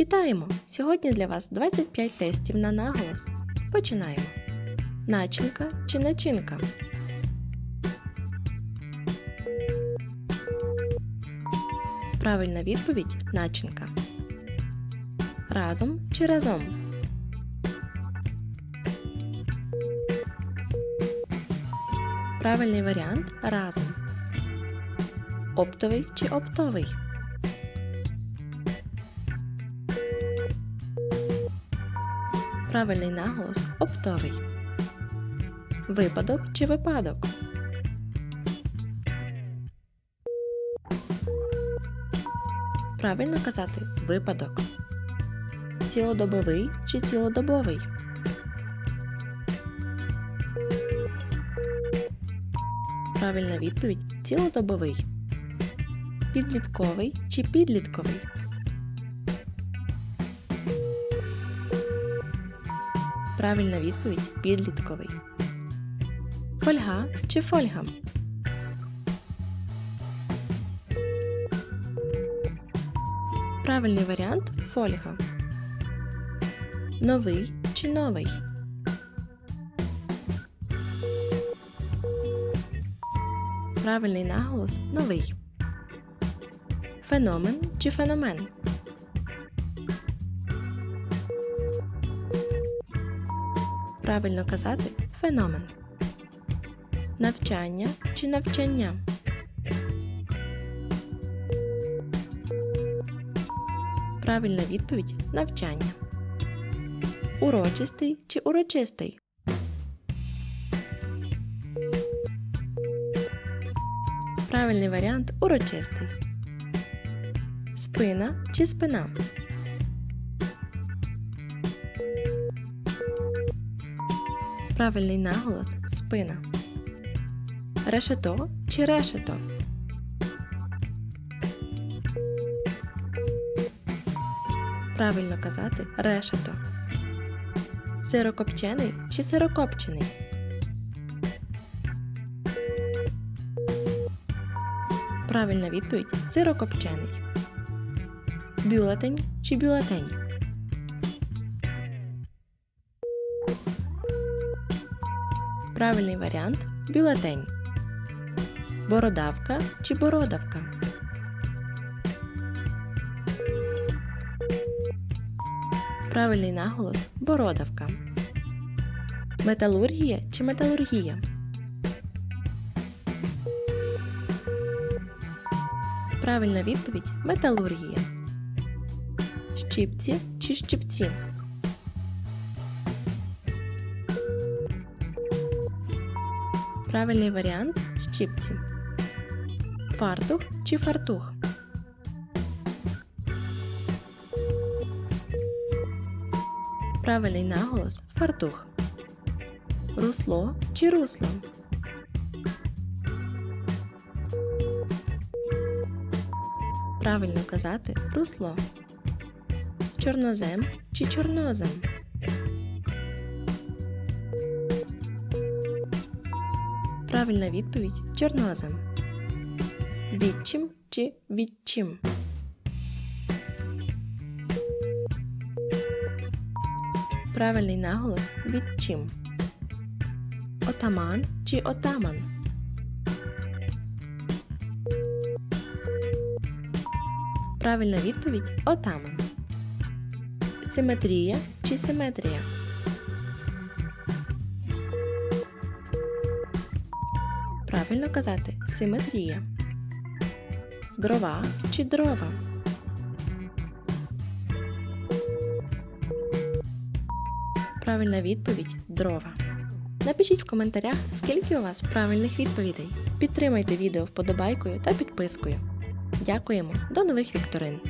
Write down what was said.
Вітаємо! Сьогодні для вас 25 тестів на наголос. Починаємо. Начинка чи начинка? Правильна відповідь начинка. Разом чи разом? Правильний варіант разом. Оптовий чи оптовий? Правильний наголос оптовий. Випадок чи випадок? Правильно казати випадок. Цілодобовий чи цілодобовий? Правильна відповідь цілодобовий. Підлітковий чи підлітковий? Правильна відповідь підлітковий. Фольга чи фольга? Правильний варіант фольга. Новий чи новий? Правильний наголос новий. Феномен чи феномен? Правильно казати феномен. Навчання чи навчання? Правильна відповідь навчання. Урочистий чи урочистий? Правильний варіант урочистий. Спина чи спина? Правильний наголос спина. Решето чи решето? Правильно казати решето. Сирокопчений чи сирокопчений? Правильна відповідь сирокопчений. Бюлетень чи бюлетень? Правильний варіант бюлетень. Бородавка чи бородавка? Правильний наголос бородавка. Металургія чи металургія? Правильна відповідь металургія. Щипці чи щипці? Правильний варіант щипці. Фартух чи фартух? Правильний наголос фартух. Русло чи русло? Правильно казати русло. Чорнозем чи чорнозем? Правильна відповідь чорнозем. Відчим чи відчим? Правильний наголос відчим. Отаман чи отаман? Правильна відповідь отаман. Симетрія чи симетрія? Правильно казати симетрія. Дрова чи дрова? Правильна відповідь дрова. Напишіть в коментарях, скільки у вас правильних відповідей. Підтримайте відео вподобайкою та підпискою. Дякуємо, до нових вікторин!